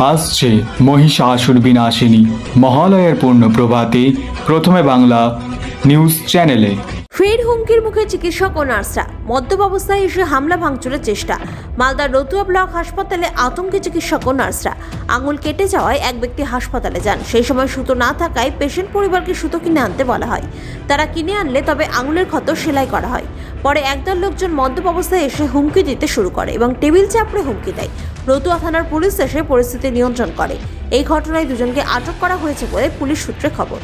আসছে মহিষাসুর বিনাশিনী। মহালয়ের পূর্ণ প্রভাতে প্রথমে বাংলা নিউজ চ্যানেলে। ফের হুমকির মুখে চিকিৎসক ও নার্সরা। মদ্যপ অবস্থায় এসে হামলা ভাঙচুরের চেষ্টা। মালদার রতুয়া ব্লক হাসপাতালে আতঙ্কে চিকিৎসক ও নার্সরা। আঙুল কেটে যাওয়ায় এক ব্যক্তি হাসপাতালে যান। সেই সময় সুতো না থাকায় পেশেন্ট পরিবারকে সুতো কিনে আনতে বলা হয়। তারা কিনে আনলে তবে আঙুলের ক্ষত সেলাই করা হয়। পরে একদল লোকজন মদ্যপ অবস্থায় এসে হুমকি দিতে শুরু করে এবং টেবিল চাপড়ে হুমকি দেয়। রতুয়া থানার পুলিশ এসে পরিস্থিতি নিয়ন্ত্রণ করে। এই ঘটনায় দুজনকে আটক করা হয়েছে বলে পুলিশ সূত্রে খবর।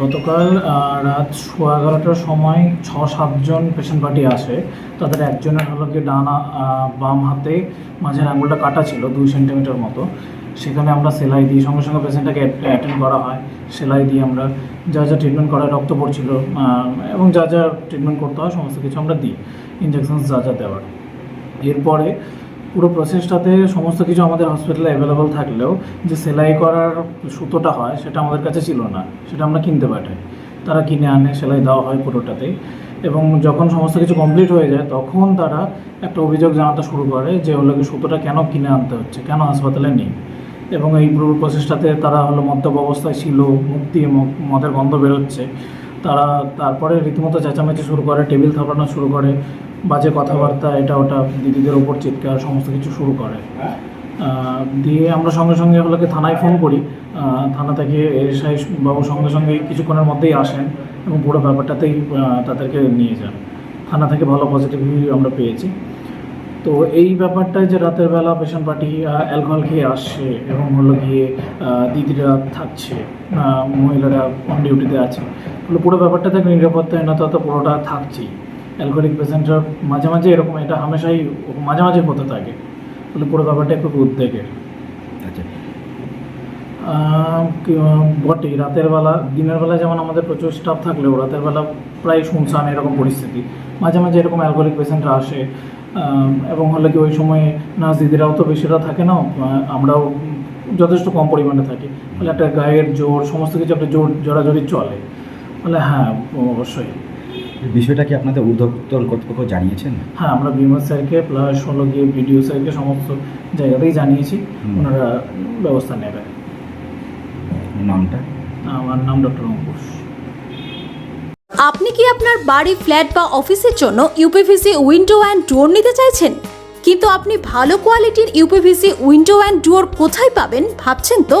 গতকাল রাত সোয়া এগারোটার সময় ছ সাতজন পেশেন্ট পার্টি আসে। তাদের একজনের হলো কি ডানা বাম হাতে মাঝের আঙুলটা কাটা ছিল, দুই সেন্টিমিটার মতো। সেখানে আমরা সেলাই দিই সঙ্গে সঙ্গে পেশেন্টটাকে অ্যাটেন্ড করা হয়। সেলাই দিয়ে আমরা যা যা ট্রিটমেন্ট করা রক্ত পড়ছিল এবং যা যা ট্রিটমেন্ট করতে হয়, সমস্ত কিছু আমরা দিই। ইঞ্জেকশন যা যা দেওয়ার। এরপরে পুরো প্রসেসটাতে সমস্ত কিছু আমাদের হসপিটালে অ্যাভেলেবল থাকলেও যে সেলাই করার সুতোটা হয়, সেটা আমাদের কাছে ছিল না, সেটা আমরা কিনতে পাঠাই। তারা কিনে আনে, সেলাই দেওয়া হয় পুরোটাতেই। এবং যখন সমস্ত কিছু কমপ্লিট হয়ে যায়, তখন তারা একটা অভিযোগ জানাতে শুরু করে যে, হলো কি সুতোটা কেন কিনে আনতে হচ্ছে? কেন হাসপাতালে নেই? এবং এই পুরো প্রসেসটাতে তারা হলো মদ্যপ অবস্থায় ছিল, মুক্তি মদের গন্ধ বেরোচ্ছে। তারা তারপরে রীতিমতো চেঁচামেচি শুরু করে, টেবিল থাপানো শুরু করে, বাজে কথাবার্তা, এটা ওটা দিদিদের ওপর চিৎকার, সমস্ত কিছু শুরু করে। দিয়ে আমরা সঙ্গে সঙ্গে ওগুলোকে থানায় ফোন করি। থানা থেকে এসআই বাবু সঙ্গে সঙ্গে কিছুক্ষণের মধ্যেই আসেন এবং পুরো ব্যাপারটাতেই তাদেরকে নিয়ে যান। থানা থেকে ভালো পজিটিভ আমরা পেয়েছি। তো এই ব্যাপারটায় যে রাতের বেলা পেশেন্ট পার্টি অ্যালকোহল খেয়ে আসছে এবং হলো গিয়ে দিদিরা থাকছে মহিলারা অন ডিউটিতে আছে। তাহলে পুরো ব্যাপারটা একটা নিরাপত্তাহীনতা তো পুরোটা থাকছেই। অ্যালকোহলিক পেশেন্টরা মাঝে মাঝে এরকম এটা হামেশাই, মাঝে মাঝে হতে থাকে। তাহলে পুরো ব্যাপারটা একটু উদ্বেগের। বটেই। রাতের বেলা দিনের বেলা যেমন আমাদের প্রচুর স্টাফ থাকলেও রাতের বেলা প্রায় শুনশান এরকম পরিস্থিতি। মাঝে মাঝে এরকম অ্যালকোহলিক পেশেন্টরা আসে এবং হলে কি ওই সময় নার্স দিদিরাও তো বেশিরা থাকে না আমরাও যথেষ্ট কম পরিমাণে থাকি। ফলে একটা গায়ের জোর সমস্ত কিছু একটা জোর জোরাজোরি চলে। ফলে হ্যাঁ অবশ্যই। বিষয়টা কি আপনাদের ঊর্ধ্বতন কর্তৃপক্ষ জানিয়েছেন? হ্যাঁ আমরা বিমল স্যারকে প্লাস হলো গিয়ে বিডিও স্যারকে সমস্ত জায়গাতেই জানিয়েছি। ওনারা ব্যবস্থা নেবে নামটা? আমার নাম ডক্টর অঙ্কুশ আপনি কি আপনার বাড়ি ফ্ল্যাট বা অফিসের জন্য ইউপিভিসি উইন্ডো অ্যান্ড ডোর নিতে চাইছেন? কিন্তু আপনি ভালো কোয়ালিটির ইউপিভিসি উইন্ডো অ্যান্ড ডোর কোথায় পাবেন ভাবছেন তো?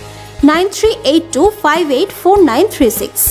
Nine three eight two five eight four nine three six.